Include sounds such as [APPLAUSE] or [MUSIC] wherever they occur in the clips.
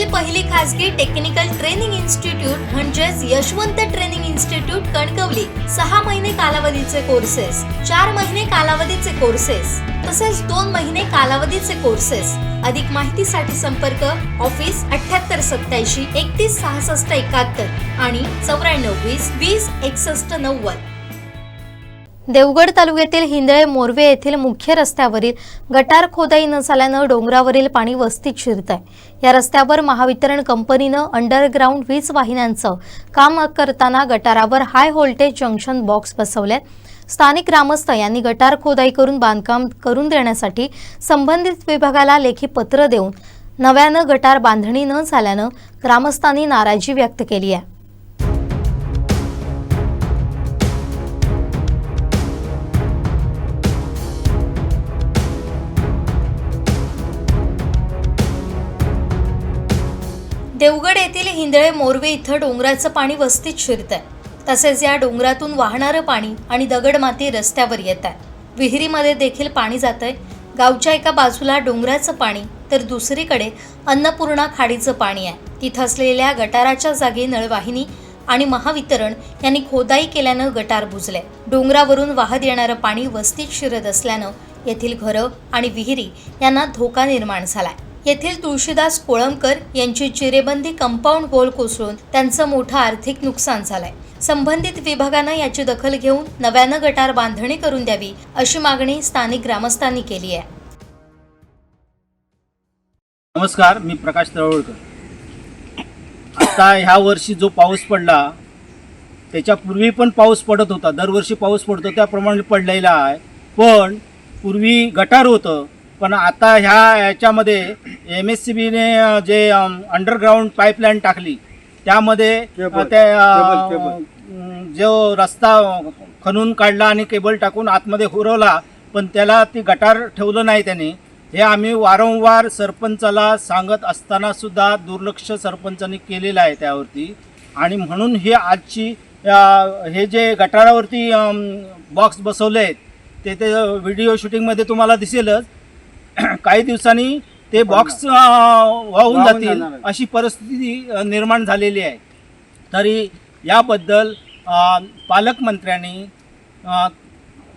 देशातील पहिली खासगी टेक्निकल ट्रेनिंग इन्स्टिट्यूट म्हणजेच यशवंत ट्रेनिंग इन्स्टिट्यूट कणकवली. सहा महिने कालावधीचे कोर्सेस चार महिने कालावधीचे कोर्सेस तसेच दोन महिने कालावधीचे कोर्सेस अधिक माहितीसाठी संपर्क ऑफिस अठ्याहत्तर सत्याऐंशी एकतीस सहासष्ट एकाहत्तर आणि चौऱ्याण्णव वीस वीस एकसष्ट नव्वद. देवगड तालुक्यातील हिंदळे मोरवे येथील मुख्य रस्त्यावरील गटार खोदाई न झाल्यानं डोंगरावरील पाणी वस्तीत शिरत आहे या रस्त्यावर महावितरण कंपनीनं अंडरग्राऊंड वीज वाहिन्यांचं काम करताना गटारावर हाय व्होल्टेज जंक्शन बॉक्स बसवल्यात स्थानिक ग्रामस्थ यांनी गटार खोदाई करून बांधकाम करून देण्यासाठी संबंधित विभागाला लेखी पत्र देऊन नव्यानं गटार बांधणी न झाल्यानं ग्रामस्थांनी नाराजी व्यक्त केली आहे. देवगड येथील हिंदळे मोरवे इथं डोंगराचं पाणी वस्तीत शिरत आहे तसेच या डोंगरातून वाहणारं पाणी आणि दगडमाती रस्त्यावर येत आहे. विहिरीमध्ये देखील पाणी जात आहे गावच्या एका बाजूला डोंगराचं पाणी तर दुसरीकडे अन्नपूर्णा खाडीचं पाणी आहे. तिथं असलेल्या गटाराच्या जागी नळवाहिनी आणि महावितरण यांनी खोदाई केल्यानं गटार बुजले. डोंगरावरून वाहत येणारं पाणी वस्तीत शिरत असल्यानं येथील घरं आणि विहिरी यांना धोका निर्माण झालाय. येथील तुळशीदास कोळंबकर यांची चिरेबंदी कंपाऊंड गोल कोसळून त्यांचं मोठं आर्थिक नुकसान झालंय. संबंधित विभागानं याची दखल घेऊन नव्यानं गटार बांधणी करून द्यावी अशी मागणी स्थानिक ग्रामस्थांनी केली आहे. नमस्कार मी प्रकाश तळवळकर. आता ह्या वर्षी जो पाऊस पडला त्याच्यापूर्वी पण पाऊस पडत होता. दरवर्षी पाऊस पडतो त्याप्रमाणे पडलेला आहे. पण पूर्वी गटार होतं पण आता ह्या याच्यामध्ये एम एस सी बीने जे अंडरग्राऊंड पाईपलाईन टाकली त्यामध्ये. अं, जो रस्ता खणून काढला आणि केबल टाकून आतमध्ये हुरवला पण त्याला ती गटार ठेवलं नाही त्याने. हे आम्ही वारंवार सरपंचाला सांगत असताना सुद्धा दुर्लक्ष सरपंचांनी केलेलं आहे त्यावरती. आणि म्हणून हे आजची हे जे गटारावरती बॉक्स बसवले आहेत ते ते व्हिडिओ शूटिंगमध्ये तुम्हाला दिसेलच. [CLEARS THROAT] काही दिवसांनी ते बॉक्स वाहून वाहून जातील. अशी परिस्थिती निर्माण झालेली आहे. तरी याबद्दल पालकमंत्र्यांनी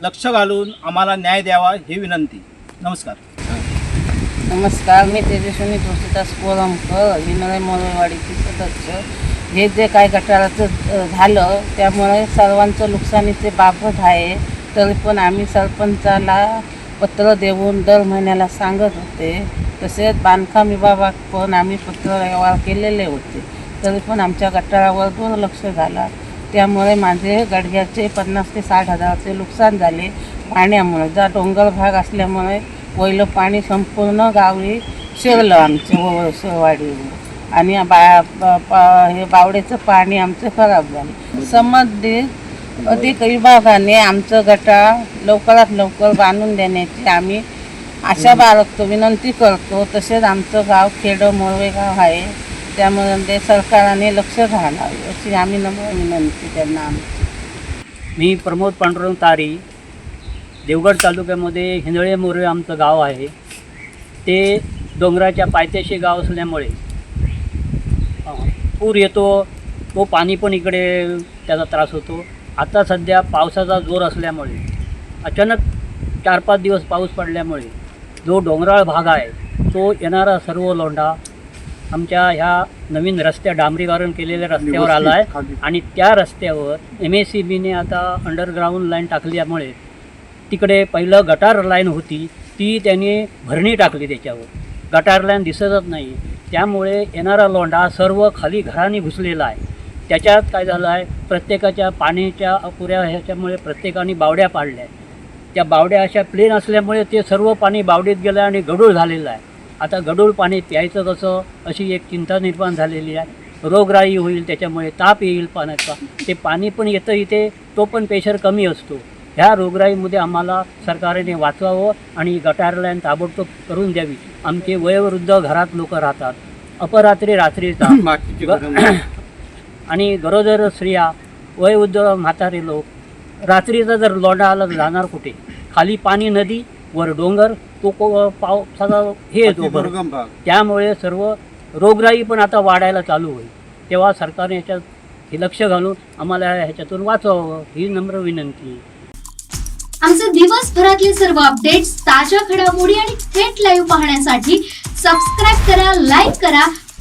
लक्ष घालून आम्हाला न्याय द्यावा ही विनंती. नमस्कार. नमस्कार मी तेजस्विनी तुळशीदास कोलमकर विनय मोरेवाडीची सदस्य. हे जे काय गटाराचं झालं त्यामुळे सर्वांचं नुकसानीचे बाबत आहे तरी पण आम्ही सरपंचाला पत्र देऊन दर महिन्याला सांगत होते. तसेच बांधकाम विभागात पण आम्ही पत्र व्यवहार केलेले होते. तरी पण आमच्या गटारावर दुर्लक्ष झाला. त्यामुळे माझे गडग्याचे पन्नास ते साठ हजाराचे नुकसान झाले. पाण्यामुळे जा डोंगर भाग असल्यामुळे पहिलं पाणी संपूर्ण गावी शिरलं आमच्या वाडीवर आणि बा हे बावड्याचं पाणी आमचं खराब झालं. संबंधित अधिक विभागाने आमचं गटार लवकरात लवकर बांधून देण्याची आम्ही आशा बाळगतो विनंती करतो. तसेच आमचं गाव खेडं मोरवे गाव आहे. त्यामुळे ते सरकारने लक्ष घालावे अशी आम्ही नम्र विनंती त्यांना आमची. मी प्रमोद पांडुरंग तारी देवगड तालुक्यामध्ये हिंदळे मोरे आमचं गाव आहे. ते डोंगराच्या पायथ्याशी गाव असल्यामुळे पूर येतो तो पाणी पण इकडे त्याचा त्रास होतो. आता सध्या पावसाचा जोर असल्यामुळे अचानक चार पाच दिवस पाऊस पडल्यामुळे जो डोंगराळ भाग आहे तो येणारा सर्व लोंढा आमच्या ह्या नवीन रस्त्या डांबरीकरण केलेल्या रस्त्यावर आला आहे. आणि त्या रस्त्यावर एम एस सी बीने आता अंडरग्राऊंड लाईन टाकल्यामुळे तिकडे पहिलं गटार लाईन होती ती त्यांनी भरणी टाकली त्याच्यावर. गटार लाईन दिसतच नाही. त्यामुळे येणारा लोंढा सर्व खाली घराने घुसलेला आहे. त्याच्यात काय झालं आहे प्रत्येकाच्या पाण्याच्या अपुऱ्या ह्याच्यामुळे प्रत्येकाने बावड्या पाडल्या त्या बावड्या अशा प्लेन असल्यामुळे ते सर्व पाणी बावडीत गेलं आहे आणि गडूळ झालेलं आहे. आता गडूळ पाणी प्यायचं कसं अशी एक चिंता निर्माण झालेली आहे. रोगराई होईल त्याच्यामुळे ताप येईल पाण्याचा. ते पाणी पण येतं इथे तो पण प्रेशर कमी असतो. ह्या रोगराईमध्ये आम्हाला सरकारने वाचवावं आणि गटारलाईन ताबडतोब करून द्यावी. आमचे वयोवृद्ध घरात लोक राहतात. अपरात्री रात्रीचा [CLEARS THROAT] आणि गरोदर स्त्रिया वयोवृद्ध म्हातारे लोक रात्रीचा जर लोंढा आला तर जाणार कुठे? खाली पाणी नदी वर डोंगर तो को पावसाचा हे येतो त्यामुळे सर्व रोगराई पण आता वाढायला चालू होईल. तेव्हा सरकारने याच्यात हे लक्ष घालून आम्हाला ह्याच्यातून वाचवावं ही नम्र विनंती. आमचे दिवसभरातले सर्व अपडेट्स ताज्या घडामोडी आणि थेट लाईव्ह पाहण्यासाठी सबस्क्राईब करा लाईक करा